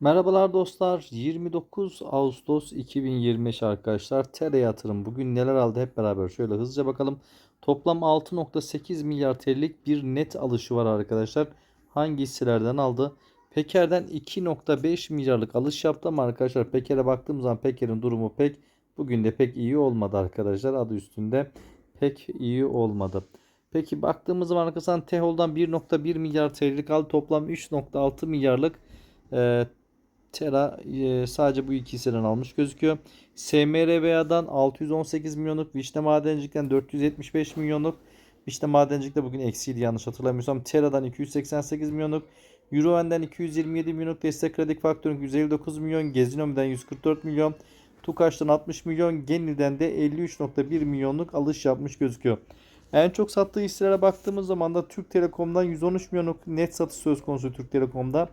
Merhabalar dostlar. 29 Ağustos 2025 arkadaşlar. Tere yatırım bugün neler aldı hep beraber şöyle hızlıca bakalım. Toplam 6.8 milyar TL'lik bir net alışı var arkadaşlar. Hangi hisselerden aldı? Peker'den 2.5 milyarlık alış yaptı ama arkadaşlar Peker'e baktığım zaman Peker'in durumu pek bugün de pek iyi olmadı arkadaşlar. Adı üstünde pek iyi olmadı. Peki baktığımız zaman arkadaşlar Tehol'dan 1.1 milyar TL'lik aldı. Toplam 3.6 milyarlık e, Tera e, sadece bu iki hisseden almış gözüküyor. SMRVA'dan 618 milyonluk, Vişne Madencilik'ten 475 milyonluk. Vişne Madencilik de bugün eksiydi yanlış hatırlamıyorsam. Tera'dan 288 milyonluk. Euroen'den 227 milyonluk. Destek Kredi Faktörün 159 milyon. Gezinom'dan 144 milyon. Tukaş'tan 60 milyon. Genil'den de 53.1 milyonluk alış yapmış gözüküyor. En çok sattığı hisselere baktığımız zaman da Türk Telekom'dan 113 milyonluk net satış söz konusu Türk Telekom'da.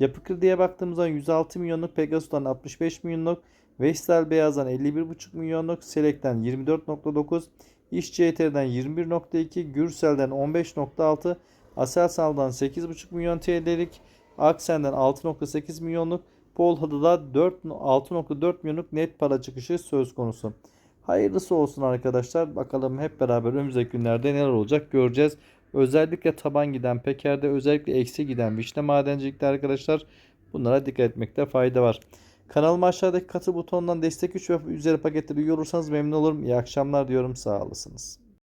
Yapı Kredi'ye baktığımızda 106 milyonluk, Pegasus'tan 65 milyonluk, Vestel Beyaz'dan 51,5 milyonluk, Select'ten 24.9, İş CT'den 21.2, Gürsel'den 15.6, Aselsan'dan 8,5 milyon TL'lik, Aksen'den 6.8 milyonluk, Polha'da da 6.4 milyonluk net para çıkışı söz konusu. Hayırlısı olsun arkadaşlar. Bakalım hep beraber önümüzdeki günlerde neler olacak göreceğiz. Özellikle taban giden Peker'de özellikle eksi giden Vişne Madencilik'te arkadaşlar bunlara dikkat etmekte fayda var. Kanalıma aşağıdaki katı butonundan destek 3 ve üzeri paketleri üye olursanız memnun olurum. İyi akşamlar diyorum. Sağ olasınız.